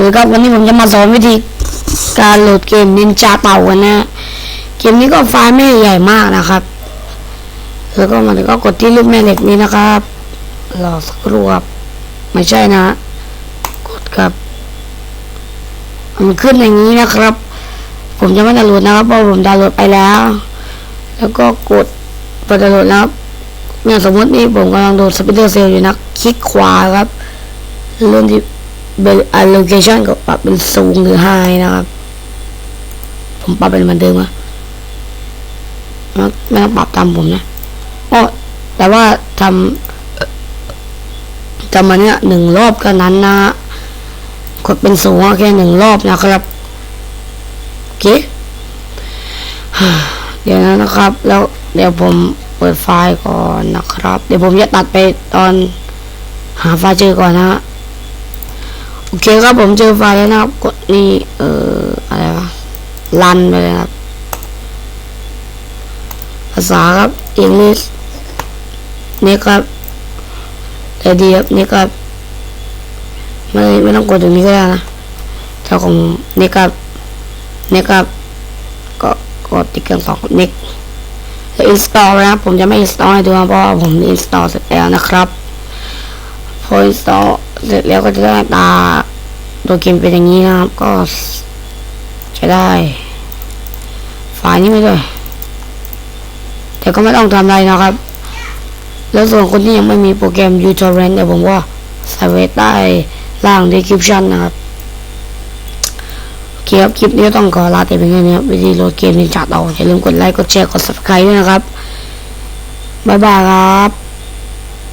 วัสดีครับวันนี้ผมจะมาสอนวิธีการโหลดเกมนินจาเต่ากันนะเกมนี้ก็ไฟล์ไม่ใหญ่มากนะครับ แล้วก็มันก็กดที่รูปแม่เหล็กนี้นะครับรอสักครู่ครับไม่ใช่นะ กดครับ มันขึ้นอย่างนี้นะครับ ผมจะไม่ดาวน์โหลดนะครับเพราะผมดาวน์โหลดไปแล้ว แล้วก็กดเปิดาวน์โหลดนะครับเนี่ยสมมตินี่ผมกำลังโหลดสปิเดอร์เซลอยู่นะคลิกขวาครับเริ่มที่ เคชันก็ปรับเป็นสูงหรือไฮนะครับ ผมปรับเป็นเหมือนเดิมอะไม่ไม่ต้องปรับตามผมนะอ๋อแต่ว่าทำจำมาเนี้ยหนึ่งรอบก็นั้นนะกดเป็นสูงแค่หนึ่งรอบนะครับโอเคเดี๋ยวนะนะครับ แล้วเดี๋ยวผมเปิดไฟล์ก่อนนะครับ เดี๋ยวผมจะตัดไปตอนหาไฟล์เจอก่อนนะฮะ โอเคครับผมเจอไฟแล้วนะครับ กดนี่เอ่ออะไรวะรันไปเลยครับ ภาษาครับ English นี่ครับแต่ดีครับนี่ครับไม่ไม่ต้องกดตรงนี้ก็ได้นะถ้าของนี่ครับนี่ครับก็กดติ๊กกันสองนิกแล้ว install นะครับผมจะไม่ install ให้ดูนะเพราะว่าผม install เสร็จแล้วนะครับพอ install เสร็จแล้วก็จะได้ตาตัวเกมเป็นอย่างนี้นะครับ ก็จะได้ไฟล์นี้ไม่ด้วย แต่ก็ไม่ต้องทำอะไรนะครับ แล้วส่วนคนที่ยังไม่มีโปรแกรม uTorrent เดี๋ยวผมก็ใส่ไว้ใต้ล่าง description นะครับโอเคครับคลิปนี้ต้องขอลาแต่เพียงแค่นี้วิธีโหลดเกมนินจาเอาอย่าลืมกดไลค์กดแชร์กด subscribe ด้วยนะครับ บ๊ายบายครับ